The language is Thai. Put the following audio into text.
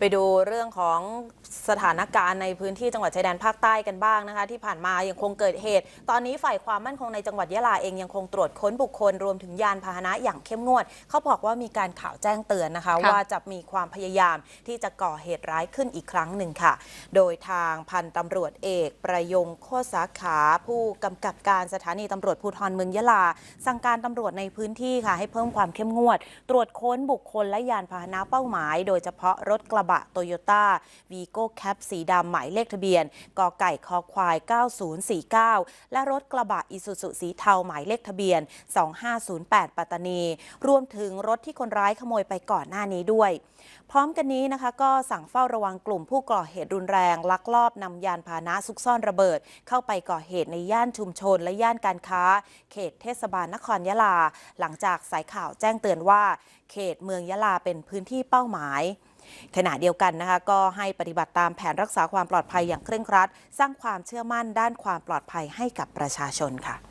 ไปดูเรื่องของสถานการณ์ในพื้นที่จังหวัดชายแดนภาคใต้กันบ้างนะคะ ที่ผ่านมายังคงเกิดเหตุ ตอนนี้ฝ่ายความมั่นคงในจังหวัดยะลาเองยังคงตรวจค้นบุคคลรวมถึงยานพาหนะอย่างเข้มงวด เขาบอกว่ามีการข่าวแจ้งเตือนนะคะค่ะว่าจะมีความพยายามที่จะก่อเหตุร้ายขึ้นอีกครั้งหนึ่งค่ะ โดยทางพันตำรวจเอกประยงโคตรสาขาผู้กำกับการสถานีตำรวจภูธรเมืองยะลา สั่งการตำรวจในพื้นที่ค่ะให้เพิ่มความเข้มงวด ตรวจค้นบุคคลและยานพาหนะเป้าหมาย โดยเฉพาะรถกระบะโตโยต้าวีโก้แคปสีดำหมายเลขทะเบียนกไก่คอควาย 9049 และรถกระบะอิสุสุสีเทาหมายเลขทะเบียน 2508 ปัตตานี รวมถึงรถที่คนร้ายขโมยไปก่อนหน้านี้ด้วย พร้อมกันนี้นะคะ ก็สั่งเฝ้าระวังกลุ่มผู้ก่อเหตุรุนแรง ลักลอบนำยานพาหนะซุกซ่อนระเบิด เข้าไปก่อเหตุในย่านชุมชนและย่านการค้า เขตเทศบาลนครยะลา หลังจากสายข่าวแจ้งเตือนว่า เขตเมืองยะลาเป็นพื้นที่เป้าหมาย ขณะเดียวกันนะคะก็ให้ปฏิบัติตามแผนรักษาความปลอดภัยอย่างเคร่งครัด สร้างความเชื่อมั่นด้านความปลอดภัยให้กับประชาชนค่ะ